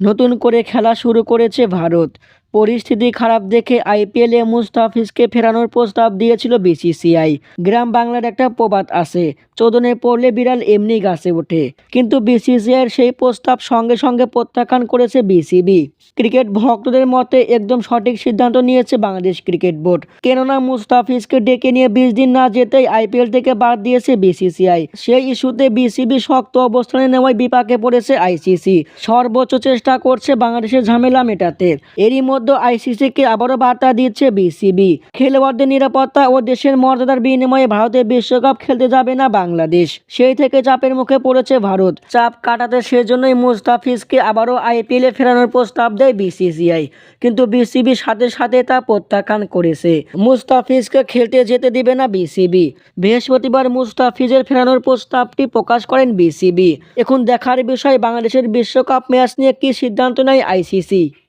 নতুন করে খেলা শুরু করেছে ভারত। পরিস্থিতি খারাপ দেখে আইপিএলে মুস্তাফিজকে ফেরানোর প্রস্তাব দিয়েছিল বিসিসিআই। গ্রাম বাংলার একটা প্রবাদ আছে, চোদনে পড়লে বিড়াল এমনি গাছে ওঠে। কিন্তু বিসিসিআইয়ের সেই প্রস্তাব সঙ্গে সঙ্গে প্রত্যাখ্যান করেছে বিসিবি। ক্রিকেট ভক্তদের মতে একদম সঠিক সিদ্ধান্ত নিয়েছে বাংলাদেশ ক্রিকেট বোর্ড। কেননা মুস্তাফিজকে ডেকে নিয়ে বিশ দিন না যেতেই আইপিএল থেকে বাদ দিয়েছে বিসিসিআই। সেই ইস্যুতে বিসিবি শক্ত অবস্থানে নেওয়ায় বিপাকে পড়েছে আইসিসি। সর্বোচ্চ চেষ্টা করছে বাংলাদেশের ঝামেলা মেটাতে। এরই মধ্যে আইসিসিকে আবারও বার্তা দিচ্ছে বিসিবি। খেলোয়াড়দের নিরাপত্তা ও দেশের মর্যাদার বিনিময়ে ভারতের বিশ্বকাপ খেলতে যাবে না বাংলাদেশ। সেই থেকে চাপের মুখে পড়েছে ভারত। চাপ কাটাতে সেজন্যই মুস্তাফিজকে আবারও আইপিএলে ফেরানোর প্রস্তাব দেয় বিসিসিআই। কিন্তু বিসিবি সাথে সাথে তা প্রত্যাখ্যান করেছে। মুস্তাফিজকে খেলতে যেতে দিবে না বিসিবি। বৃহস্পতিবার মুস্তাফিজের ফেরানোর প্রস্তাবটি প্রকাশ করেন বিসিবি। এখন দেখার বিষয় বাংলাদেশের বিশ্বকাপ ম্যাচ নিয়ে কি সিদ্ধান্ত নেয় আইসিসি?